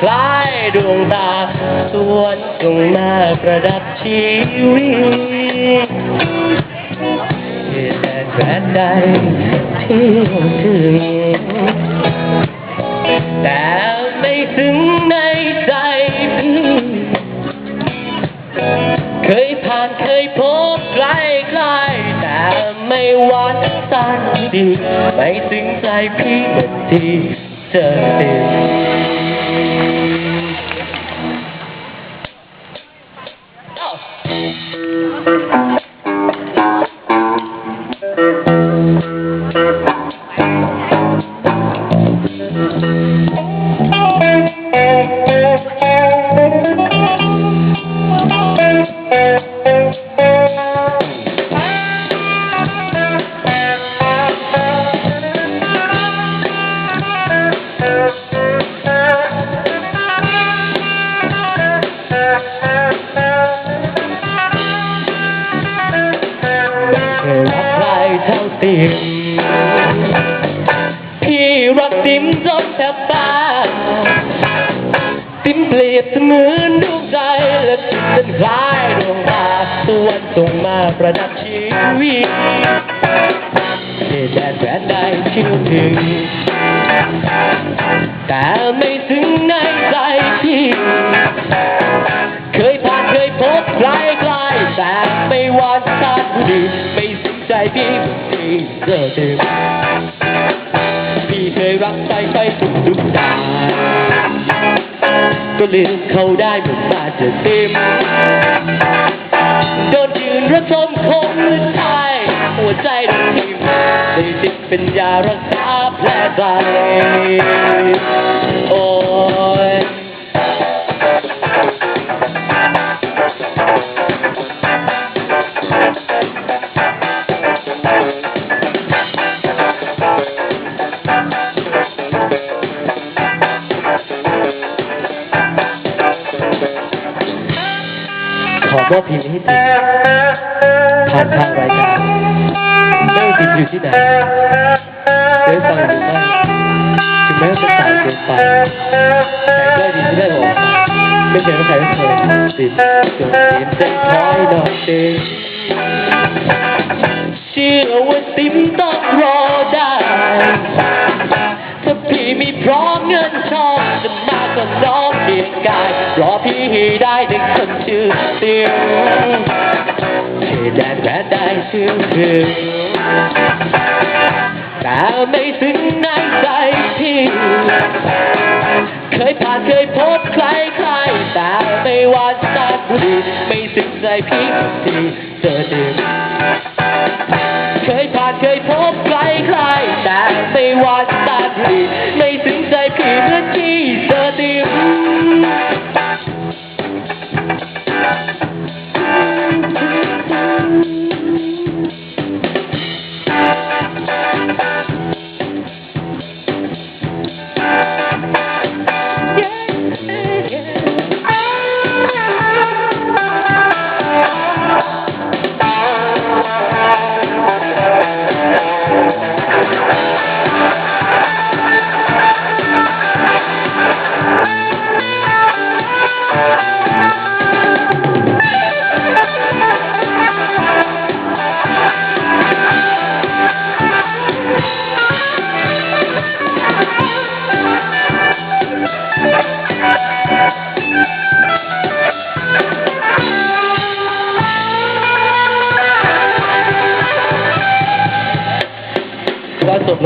คล้ายดวงตา สวนจงมาประดับชีวิตเหตุแดนแดนใดที่ถึง แต่ไม่ถึงในใจพี่ เคยผ่านเคยพบใกล้ใกล้ๆแต่ไม่หวันสันดี ไม่ถึงใจพี่เหมือนที่เจอติด ติมพี่รักติมจนแทบตายติมเปรียบเสมือนดวงใจและติมเป็นคล้ายดวงตาสวนส่งมาประดับชีวิตเหตุแดนแดนใดที่ถึง แต่ไม่ถึงในใจพี่เคยผ่านเคยพบใครใครๆแต่ไม่หวานตาผู้ดีไม่สนใจพี่ เจอถึงพี่เคยรักใครไปทุกดุดดาก็ลืมเขาได้เหมือนตาจะเต็มโดนยืนระทมคงลืมทายหัวใจดนทิ่มได้ติดเป็นยารักษาแผลใจ ขอมอบเพลงนี้ให้ติดผ่านทางรายการไม่ติดอยู่ที่ไหนได้ฟังหรือไม่ถึงแม้จะสายเกินไปแต่ก็ดีที่ได้ออกไม่ใช่ว่าใครก็เคยติดจนเปลี่ยนใจคอยดอกเดงเชื่อว่าติมต้องรอได้ ถ้าพี่มีพร้อมเงินทองจะ มาก็น้องเพียงกายรอพี่ได้เด็กคนชื่อเสียงที่แดนแดนได้ชื่อถึงแต่ไม่ถึงในใจพี่เคยผ่านเคยพบใครใครๆแต่ไม่ว่าตาผู้ดีไม่ถึงใจพี่ที่เจอถึงเคยผ่านเคยพบใครใครๆแต่ไม่ว่าตาดี datos.